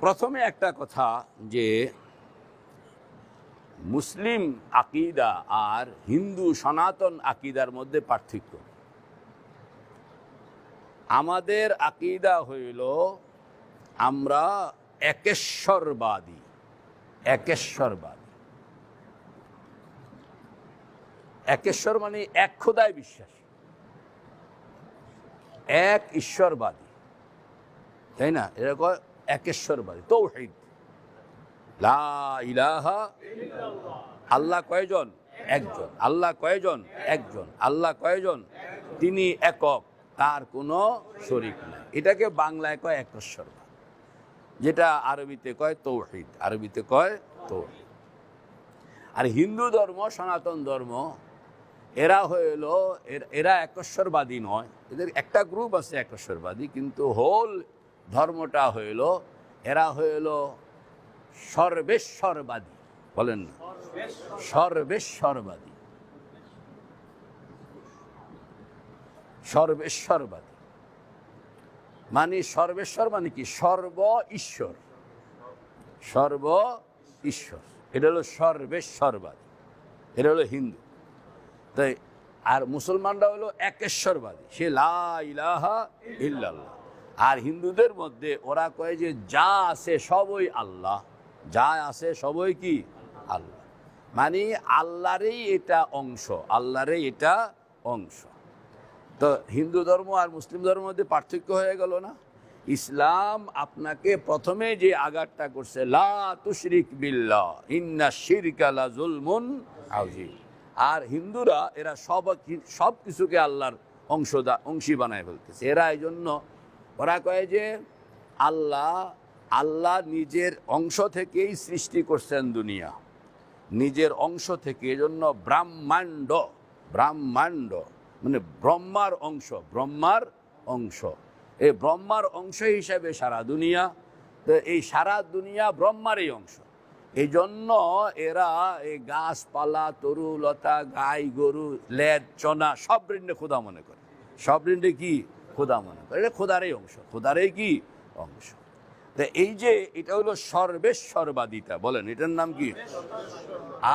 প্রথমে একটা কথা যে মুসলিম আকিদা আর হিন্দু সনাতন আকিদার মধ্যে পার্থক্য। আমাদের আকিদা হইল আমরা একেশ্বরবাদী একেশ্বরবাদী। একেশ্বর মানে এক খোদায় বিশ্বাসী। এক ঈশ্বরবাদী। তাই না? এরকম একেশ্বরবাদী তৌহিদ। ইলাহা আল্লাহ কয়জন? একজন। আল্লাহ কয়জন? একজন। আল্লাহ কয়জন? তিনি একক, তার কোনো শরিক নাই। এটাকে বাংলায় কয় একেশ্বরবাদ যেটা আরবিতে কয় তৌহিদ, আরবিতে কয় তৌহিদ। আর হিন্দু ধর্ম, সনাতন ধর্ম, এরা হইল, এরা একশ্বরবাদী নয়। এদের একটা গ্রুপ আছে একশ্বরবাদী, কিন্তু হোল ধর্মটা হইল, এরা হইল সর্বেশ্বরবাদী। বলেন না। সর্বেশ্বরবাদী। সর্বেশ্বরবাদী। মানে সর্বেশ্বর মানে কি? সর্ব ঈশ্বর। সর্ব ঈশ্বর। এটা হলো সর্বেশ্বরবাদী। এটা হলো হিন্দু। তাই, আর মুসলমানরা হলো একেশ্বরবাদী। সে লা ইলাহা ইল্লাল্লাহ। আর হিন্দুদের মধ্যে ওরা কয় যে, যা আছে সবই আল্লাহ। যা আছে সবই কি? আল্লাহ। মানে আল্লাহরই এটা অংশ, আল্লাহরই এটা অংশ। তো হিন্দু ধর্ম আর মুসলিম ধর্মের মধ্যে পার্থক্য হয়ে গেল না? ইসলাম আপনাকে প্রথমে যে আঘাতটা করছে, লা তুশরিক বিল্লাহ, ইন্না আর হিন্দুরা, এরা সব সব কিছুকে আল্লাহর অংশদা, অংশী বানায় ফেলতেছে। এরা এই জন্য ওরা কয় যে, আল্লাহ আল্লাহ নিজের অংশ থেকেই সৃষ্টি করছেন দুনিয়া। নিজের অংশ থেকে, এজন্য ব্রাহ্মাণ্ড ব্রাহ্মাণ্ড মানে ব্রহ্মার অংশ ব্রহ্মার অংশ। এই ব্রহ্মার অংশ হিসাবে সারা দুনিয়া, তো এই সারা দুনিয়া ব্রহ্মারই অংশ। এই জন্য এরা এই গাছপালা তরু লতা গাই গরু লেদ চনা সব ঋণে খোদা মনে করে। সব ঋণে কি? খোদা মনে করে। এটা খোদারই অংশ। খোদারই কি? অংশ। তো এই যে এটা হলো সর্বেশ্বরবাদিতা, বলেন, এটার নাম কি?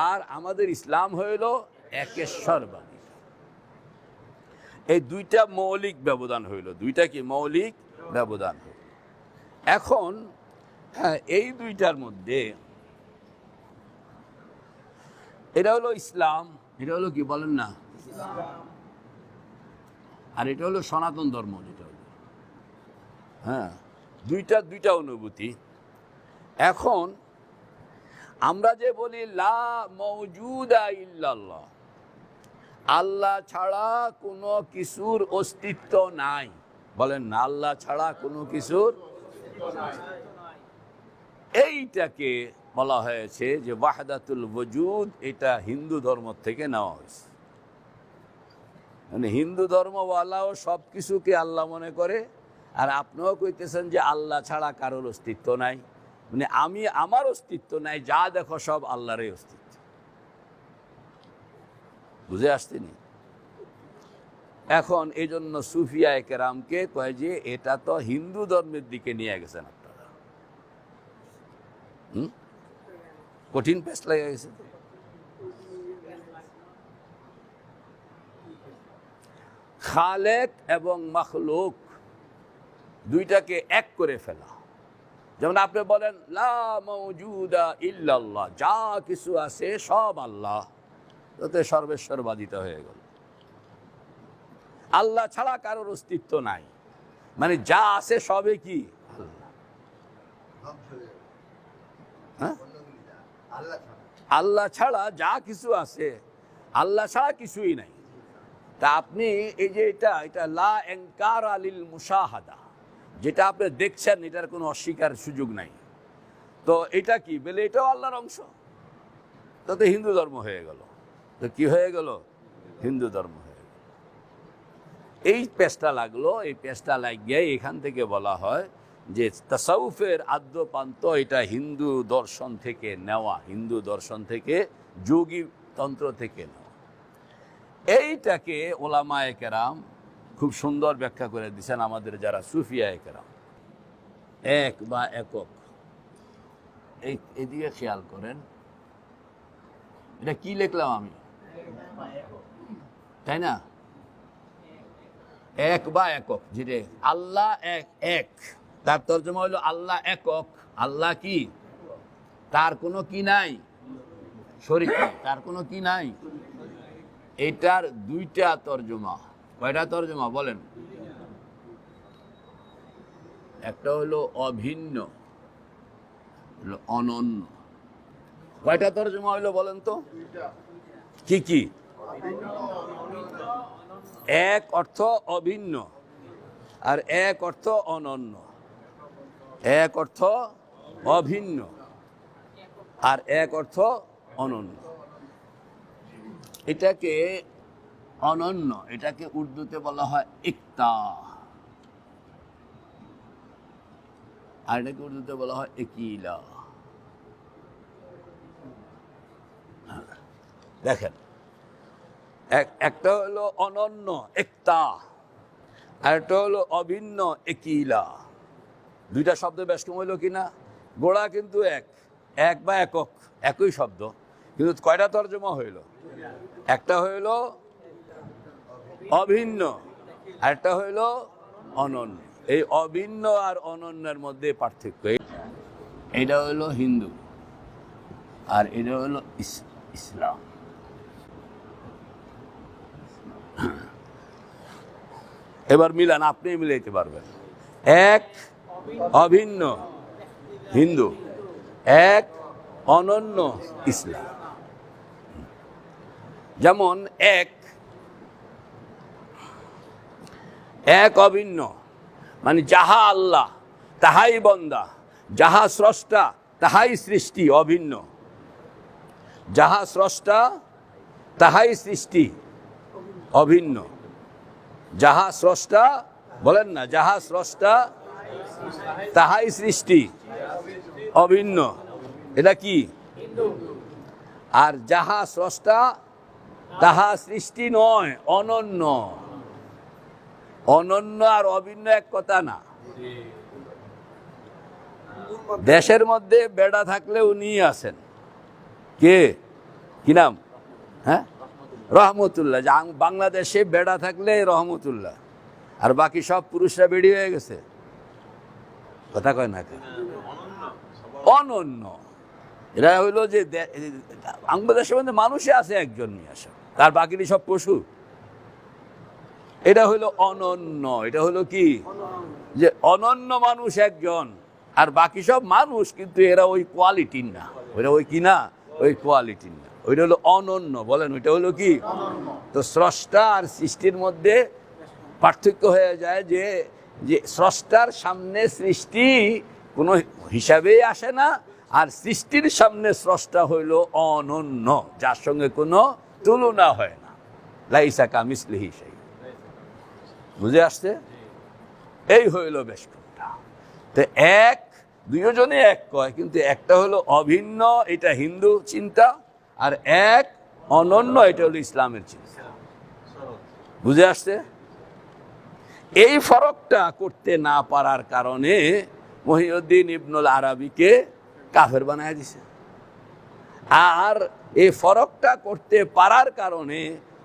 আর আমাদের ইসলাম হইল একেশ্বরবাদী এই দুইটা মৌলিক ব্যবধান হইল। দুইটা কি? মৌলিক ব্যবধান হইল। এখন হ্যাঁ এই দুইটার মধ্যে এটা হলো ইসলাম, এটা হলো কি বলেন না? আর এটা হলো সনাতন ধর্ম যেটা হলো। হ্যাঁ দুইটা দুইটা অনুভূতি। এখন আমরা যে বলি, লা মৌজুদা ইল্লাল্লাহ। আল্লাহ ছাড়া কোনো কিছুর অস্তিত্ব নাই। বলেন না, আল্লাহ ছাড়া কোনো কিছুর এইটাকে বলা হয়েছে যে ওয়াহদাতুল বজুদ এটা হিন্দু ধর্ম থেকে নেওয়া হয়েছে। মানে হিন্দু ধর্মওয়ালাও সব কিছুকে আল্লাহ মনে করে। আর আপনিও কইতেছেন যে আল্লাহ ছাড়া কারোর অস্তিত্ব নাই। মানে আমি আমার অস্তিত্ব নাই, যা দেখো সব আল্লাহরই অস্তিত্ব। বুঝে আসতেনি এখন এই জন্য সুফিয়া কেরামকে কয় যে, এটা তো হিন্দু ধর্মের দিকে নিয়ে গেছেন আপনারা। হুম? কঠিন পেস লেগে গেছে তো খালেক এবং মখলুক দুইটাকে এক করে ফেলা। যেমন আপনি বলেন, লা ইল্লাল্লাহ, যা কিছু আছে সব আল্লাহ। তাতে সর্বেশ্বরবাদিতা হয়ে গেল। আল্লাহ ছাড়া কারোর অস্তিত্ব নাই। মানে যা আছে সবে কি? হ্যাঁ? আল্লাহ ছাড়া যা কিছু আছে, আল্লাহ ছাড়া কিছুই নাই। তা আপনি এই যে এটা এটা লা এনকার আলিল মুসাহাদা যেটা আপনি দেখছেন, এটার কোনো অস্বীকার সুযোগ নাই। তো এটা কি? বলে এটাও আল্লাহর অংশ। তাতে হিন্দু ধর্ম হয়ে গেল। তো কি হয়ে গেল? হিন্দু ধর্ম হয়ে গেল। এই পেশটা লাগল, এই পেশটা লাগিয়ে এখান থেকে বলা হয় যে তাসাউফের আদ্যপান্ত এটা হিন্দু দর্শন থেকে নেওয়া, হিন্দু দর্শন থেকে, যোগী তন্ত্র থেকে নেওয়া। এইটাকে ওলামায়ে কেরাম খুব সুন্দর ব্যাখ্যা করে দিয়েছেন আমাদের যারা সুফিয়া কেরাম। এক বা একক। এদিকে খেয়াল করেন। এটা কি লিখলাম আমি? তাই না? এক বা একক যেটা আল্লাহ এক এক। তার তর্জমা হলো আল্লাহ একক। আল্লাহ কি? তার কোনো কি নাই? শরীর তার কোনো কি নাই? এটার দুইটা তর্জমা। কয়টা তর্জমা বলেন? একটা হলো অভিন্ন অনন্য। কয়টা তর্জমা হইল বলেন তো? কি কি? এক অর্থ অভিন্ন আর এক অর্থ অনন্য। এক অর্থ অভিন্ন আর এক অর্থ অনন্য। এটাকে অনন্য, এটাকে উর্দুতে বলা হয় একতা আর এটাকে উর্দুতে বলা হয় একিলা দেখেন, এক- একটা হলো অনন্য একতা আর একটা হলো অভিন্ন একিলা দুইটা শব্দ বেশ হইল হইল কিনা? গোড়া কিন্তু এক এক বা একক, একই শব্দ। কিন্তু কয়টা তর্জমা হইল? একটা হইল অভিন্ন, আরেকটা হইল অনন্য। এই অভিন্ন আর অনন্যের মধ্যে পার্থক্য। এটা হইল হিন্দু, আর এটা হইল ইসলাম। এবার মিলান, আপনি মিলাইতে পারবেন। এক অভিন্ন হিন্দু, এক অনন্য ইসলাম। যেমন এক এক অভিন্ন মানে যাহা আল্লাহ, তাহাই বন্দা, যাহা স্রষ্টা, তাহাই সৃষ্টি, অভিন্ন। যাহা স্রষ্টা, তাহাই সৃষ্টি, অভিন্ন। যাহা স্রষ্টা, বলেন না, যাহা স্রষ্টা, তাহাই সৃষ্টি, অভিন্ন। এটা কি? আর যাহা স্রষ্টা তাহা সৃষ্টি নয়, অনন্য। অনন্য আর অভিন্ন এক কথা না। দেশের মধ্যে বেড়া থাকলে উনি আছেন। কে? কি নাম? হ্যাঁ? রহমতুল্লাহ। বাংলাদেশে বেড়া থাকলে রহমতুল্লাহ। আর বাকি সব পুরুষরা বেড়ি হয়ে গেছে। কথা কয় না? অনন্য। এরা হইল যে বাংলাদেশের মধ্যে মানুষে আছে একজন নিয়ে আসে। তার বাকিটি সব পশু। এটা হইল অনন্য, এটা হলো কি? যে অনন্য মানুষ একজন, আর বাকি সব মানুষ কিন্তু এরা ওই কোয়ালিটির না। ওইটা ওই কি না? ওই কোয়ালিটির না। ওইটা হলো অনন্য, বলেন, ওইটা হলো কি? তো স্রষ্টা আর সৃষ্টির মধ্যে পার্থক্য হয়ে যায় যে যে স্রষ্টার সামনে সৃষ্টি কোনো হিসাবেই আসে না, আর সৃষ্টির সামনে স্রষ্টা হইল অনন্য, যার সঙ্গে কোনো তুলনা হয় না। লাইসা কামিসলিহি সেই বুঝে আসছে? এই হইল বেশ তো এক দুজনে এক কয়, কিন্তু একটা হলো অভিন্ন, এটা হিন্দু চিন্তা, আর এক অনন্য, এটা হলো ইসলামের চিন্তা। বুঝে আসছে? এই ফরকটা করতে না পারার কারণে মহিউদ্দিন ইবনুল আরবিকে কাফের বানায় দিছে। আর এই ফরকটা করতে পারার কারণে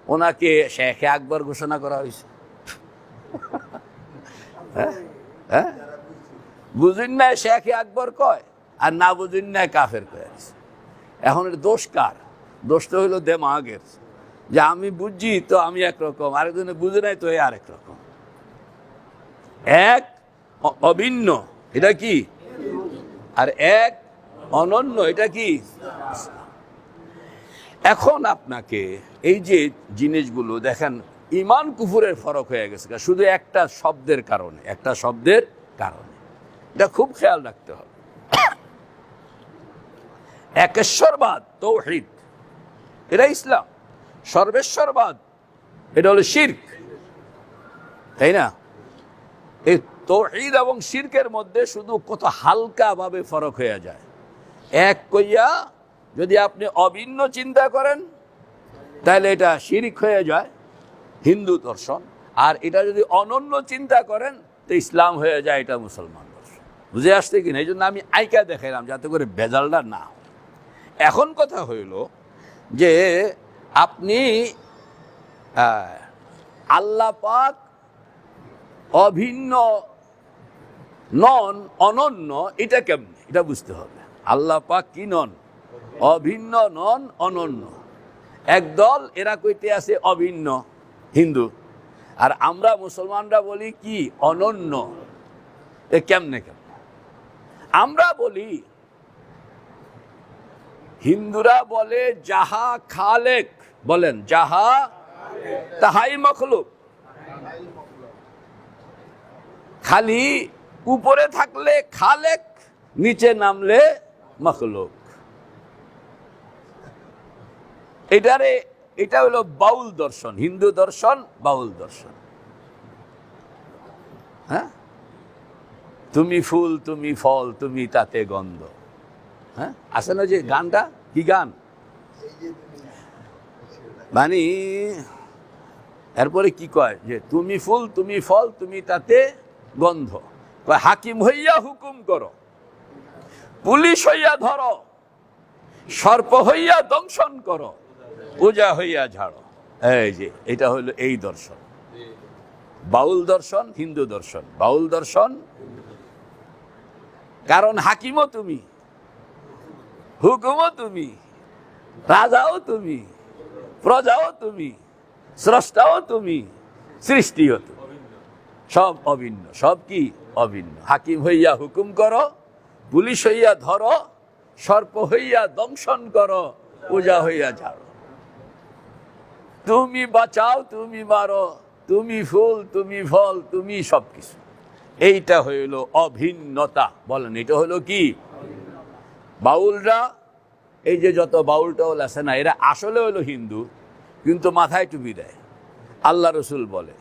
ওনাকে শেখে আকবর ঘোষণা করা হয়েছে। হ্যাঁ? হ্যাঁ? বুঝুন না শেখে আকবর কয়, আর না বুঝুন না কাফের কয়। এখন দোষ কার? দোষটা হইল দেমাগের। যে আমি বুঝছি তো আমি একরকম, আরেকজনে বুঝে নাই তো আরেক রকম। এক অভিন্ন, এটা কি? আর এক অনন্য, এটা কি? এখন আপনাকে এই যে জিনিসগুলো, দেখেন ইমান কুফুরের ফরক হয়ে গেছে। শুধু একটা শব্দের কারণে, একটা শব্দের কারণে। এটা খুব খেয়াল রাখতে হবে। একেশ্বরবাদ, তৌহিদ, এটা ইসলাম। সর্বেশ্বরবাদ, এটা হলো শির্ক। তাই না? এই তৌহিদ এবং শিরকের মধ্যে শুধু কত হালকা ভাবে ফরক হয়ে যায়। এক কইয়া যদি আপনি অভিন্ন চিন্তা করেন, তাহলে এটা শিরিক হয়ে যায়, হিন্দু দর্শন। আর এটা যদি অনন্য চিন্তা করেন, তো ইসলাম হয়ে যায় এটা মুসলমান দর্শন। বুঝে আসছে কিনা এই জন্য আমি আইকা দেখাইলাম, যাতে করে বেজালটা না। এখন কথা হইল যে আপনি আল্লাহ পাক অভিন্ন নন, অনন্য, এটা কেমনে? এটা বুঝতে হবে। আল্লাহ পাক কি নন? অভিন্ন নন অনন্য। একদল এরা কইতে আছে অভিন্ন, হিন্দু। আর আমরা মুসলমানরা বলি কি? অনন্য। এ কেমনে কেমনে? আমরা বলি, হিন্দুরা বলে, যাহা খালেক। বলেন, যাহা তাহাই মখলুক। খালি উপরে থাকলে খালেক, নিচে নামলে মখলুক। এটারে, এটা হলো বাউল দর্শন, হিন্দু দর্শন, বাউল দর্শন। হ্যাঁ? তুমি ফুল, তুমি ফল, তুমি তাতে গন্ধ। হ্যাঁ? আছে না যে গানটা? কি গান? মানে এরপরে কি কয়? যে তুমি ফুল, তুমি ফল, তুমি তাতে গন্ধ। কয়, হাকিম হইয়া হুকুম করো। পুলিশ হইয়া ধরো। সর্প হইয়া দংশন করো। পূজা হইয়া ঝাড়ো। এই যে, এটা হলো এই দর্শন। বাউল দর্শন, হিন্দু দর্শন। বাউল দর্শন, কারণ হাকিমও তুমি, হুকুমও তুমি, রাজাও তুমি, প্রজাও তুমি, স্রষ্টাও তুমি, সৃষ্টিও তুমি। সব অভিন্ন, সব কি? অভিন্ন। হাকিম হইয়া হুকুম করো, পুলিশ হইয়া ধরো, সর্প হইয়া দংশন করো, পূজা হইয়া ঝাড়ো। তুমি বাঁচাও, তুমি মারো, তুমি ফুল, তুমি ফল, তুমি সবকিছু। এইটা হইল অভিন্নতা। বলেন, এটা হলো কি? বাউলরা, এই যে যত বাউল টাউল আছে না, এরা আসলে হলো হিন্দু, কিন্তু মাথায় টুপি দেয়। আল্লাহ রসুল বলে,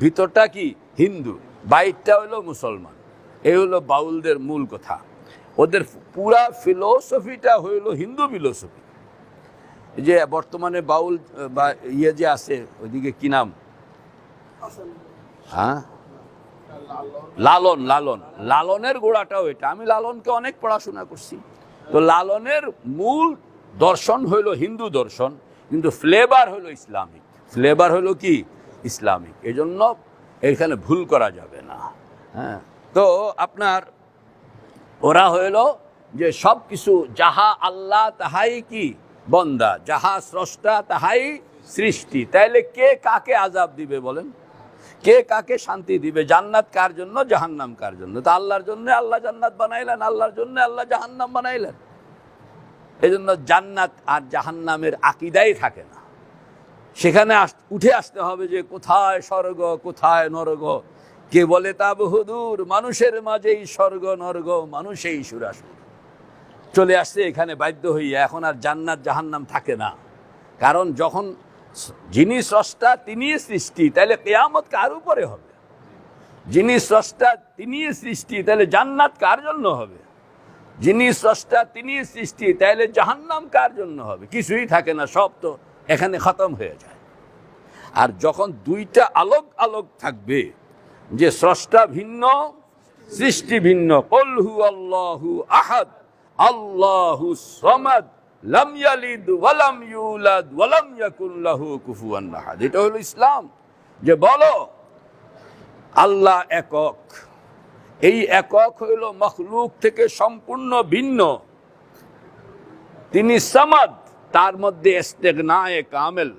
ভিতরটা কি? হিন্দু, বাইরটা হলো মুসলমান। এই হলো বাউলদের মূল কথা। ওদের পুরা ফিলোসফিটা হইল হিন্দু ফিলোসফি। যে বর্তমানে বাউল বা ইয়ে যে আছে, ওইদিকে কি নাম? হ্যাঁ? লালন লালন। লালনের গোড়াটাও এটা। আমি লালনকে অনেক পড়াশোনা করছি। তো লালনের মূল দর্শন হইল হিন্দু দর্শন, কিন্তু ফ্লেভার হইল ইসলামিক। ফ্লেভার হইল কি? ইসলামিক। এই জন্য এখানে ভুল করা যাবে না। হ্যাঁ? তো আপনার, ওরা হইল যে সব কিছু যাহা আল্লাহ, তাহাই কি? বন্দা, যাহা স্রষ্টা তাহাই সৃষ্টি। তাইলে কে কাকে আজাব দিবে বলেন? কে কাকে শান্তি দিবে? জান্নাত কার জন্য? জাহান্নাম কার জন্য? তা আল্লাহর জন্য আল্লাহ জান্নাত বানাইলেন, আল্লাহর জন্য আল্লাহ জাহান্নাম বানাইলেন। এই জন্য জান্নাত আর জাহান্নামের আকিদাই থাকে না। সেখানে উঠে আসতে হবে যে কোথায় স্বর্গ, কোথায় নরগ? কে বলে তা বহুদূর মানুষের মাঝেই স্বর্গ, নরগ, মানুষেই সুরাসুর। চলে আসছে, এখানে বাধ্য হইয়া এখন আর জান্নাত জাহান্নাম থাকে না। কারণ যখন যিনি স্রষ্টা তিনি সৃষ্টি তাহলে কেয়ামত কার উপরে হবে? যিনি স্রষ্টা তিনি সৃষ্টি তাহলে জান্নাত কার জন্য হবে? যিনি স্রষ্টা তিনি সৃষ্টি তাহলে জাহান্নাম কার জন্য হবে? কিছুই থাকে না, সব তো এখানে খতম হয়ে যায়। আর যখন দুইটা আলোক আলোক থাকবে, যে স্রষ্টা ভিন্ন, সৃষ্টি ভিন্ন কলহু আল্লাহু আহাদ আল্লাহু সমাদ, লাম ইয়ালিদ ওয়ালাম ইউলাদ ওয়ালাম ইয়াকুল লাহু কুফুয়ান আহাদ। এটা হলো ইসলাম। যে বলো, আল্লাহ একক। এই একক হইল মখলুক থেকে সম্পূর্ণ ভিন্ন। তিনি সামাদ, তার মধ্যে ইস্তেগনায়ে কামেল।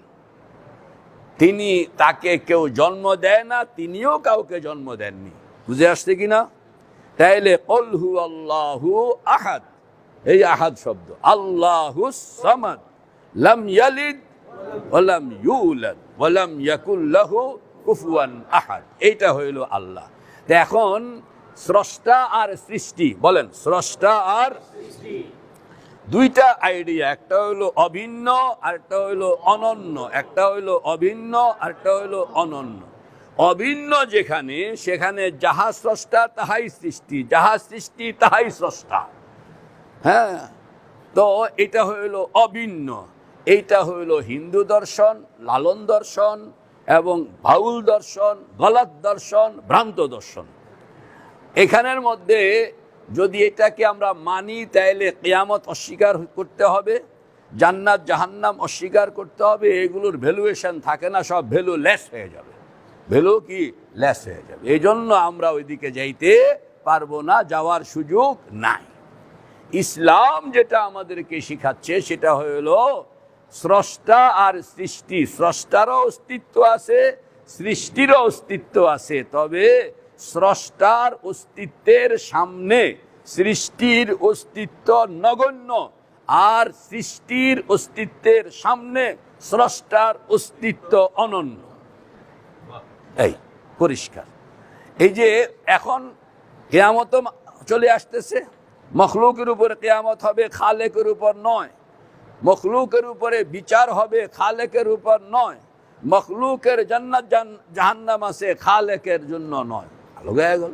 তিনি তাকে কেউ জন্ম দেয় না, তিনিও কাউকে জন্ম দেননি। বুঝে আসছে কিনা? তাইলে কলহু আল্লাহু আহাদ। এই আহাদ শব্দ। আল্লাহু সামাদ, লাম ইয়ালিদ আহাদ। এইটা হইল আল্লাহ। এখন স্রষ্টা আর সৃষ্টি, বলেন, স্রষ্টা আর দুইটা আইডিয়া একটা হইল অভিন্ন, আরেকটা হইল অনন্য। একটা হইল অভিন্ন, আরেকটা হইল অনন্য। অভিন্ন যেখানে, সেখানে যাহা স্রষ্টা, তাহাই সৃষ্টি। যাহা সৃষ্টি, তাহাই স্রষ্টা। হ্যাঁ? তো এটা হইল অভিন্ন। এইটা হইল হিন্দু দর্শন, লালন দর্শন এবং বাউল দর্শন, গলত দর্শন, ভ্রান্ত দর্শন। এখানের মধ্যে যদি এটাকে আমরা মানি, তাইলে কেয়ামত অস্বীকার করতে হবে, জান্নাত, জাহান্নাম অস্বীকার করতে হবে, এগুলোর ভ্যালুয়েশন থাকে না, সব ভ্যালু লেস হয়ে যাবে। ভ্যালু কি? লেস হয়ে যাবে। এই জন্য আমরা ওইদিকে যাইতে পারব না, যাওয়ার সুযোগ নাই। ইসলাম যেটা আমাদেরকে শিখাচ্ছে সেটা হলো স্রষ্টা আর সৃষ্টি। স্রষ্টারও অস্তিত্ব আছে, সৃষ্টিরও অস্তিত্ব আছে। তবে স্রষ্টার অস্তিত্বের সামনে সৃষ্টির অস্তিত্ব নগণ্য আর সৃষ্টির অস্তিত্বের সামনে স্রষ্টার অস্তিত্ব অনন্য। এই, পরিষ্কার। এই যে এখন কেয়ামত চলে আসতেছে। মখলুকের উপরে কেয়ামত হবে, খালেকের উপর নয়। মখলুকের উপরে বিচার হবে, খালেকের উপর নয়। মখলুকের জান্নাত জান- জাহান্নাম আছে, খালেকের জন্য নয়। ভালো গেল।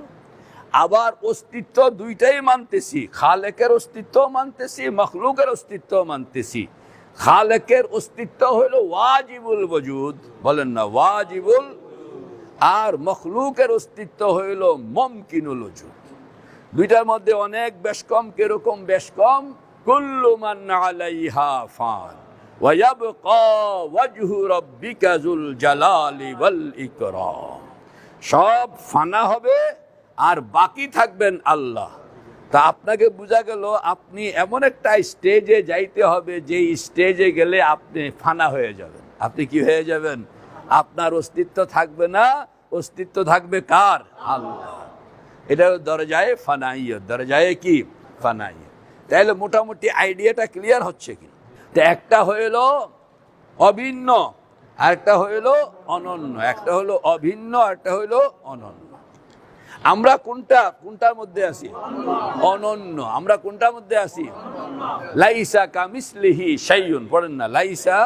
আবার অস্তিত্ব দুইটাই মানতেছি। খালেকের অস্তিত্ব মানতেছি, মখলুকের অস্তিত্ব মানতেছি। খালেকের অস্তিত্ব হইল ওয়াজিবুল বজুদ বলেন না, ওয়াজিবুল। আর মখলুকের অস্তিত্ব হইল মমকিনুল ওজুদ দুইটার মধ্যে অনেক বেশ কম, কীরকম বেশ কম? ফান। সব ফানা হবে আর বাকি থাকবেন আল্লাহ। তা আপনাকে বোঝা গেল, আপনি এমন একটা স্টেজে যাইতে হবে যে স্টেজে গেলে আপনি ফানা হয়ে যাবেন। আপনি কি হয়ে যাবেন? আপনার অস্তিত্ব থাকবে না, অস্তিত্ব থাকবে কার? আল্লাহ। এটা দরজায় ফানাইয়। দরজায় কি? ফানাইয়। তাহলে মোটামুটি আইডিয়াটা ক্লিয়ার হচ্ছে কি? তো একটা হইল অভিন্ন, আরেকটা হইল অনন্য, একটা হলো অভিন্ন একটা হইল অনন্য। আমরা কোনটা, কোনটার মধ্যে আছি? অনন্য। আমরা কোনটার মধ্যে আছি? লাইসা কামিসলিহি সাইয়ুন পড়েন না, লাইসা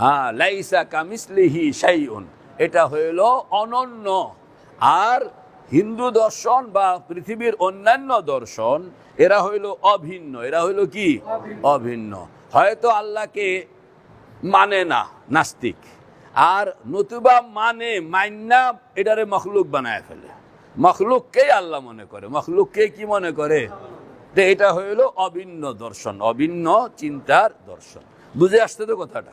হ্যাঁ লাইসা কামিসলিহি সাইয়ুন এটা হইল অনন্য। আর হিন্দু দর্শন বা পৃথিবীর অন্যান্য দর্শন এরা হইল অভিন্ন। এরা হইল কি? অভিন্ন। হয়তো আল্লাহকে মানে না নাস্তিক। আর নতুবা মানে মান্না এটারে মখলুক বানায় ফেলে। মখলুককেই আল্লাহ মনে করে। মখলুককে কি মনে করে? এটা হইল অভিন্ন দর্শন অভিন্ন চিন্তার দর্শন। বুঝে আসতে তো কথাটা?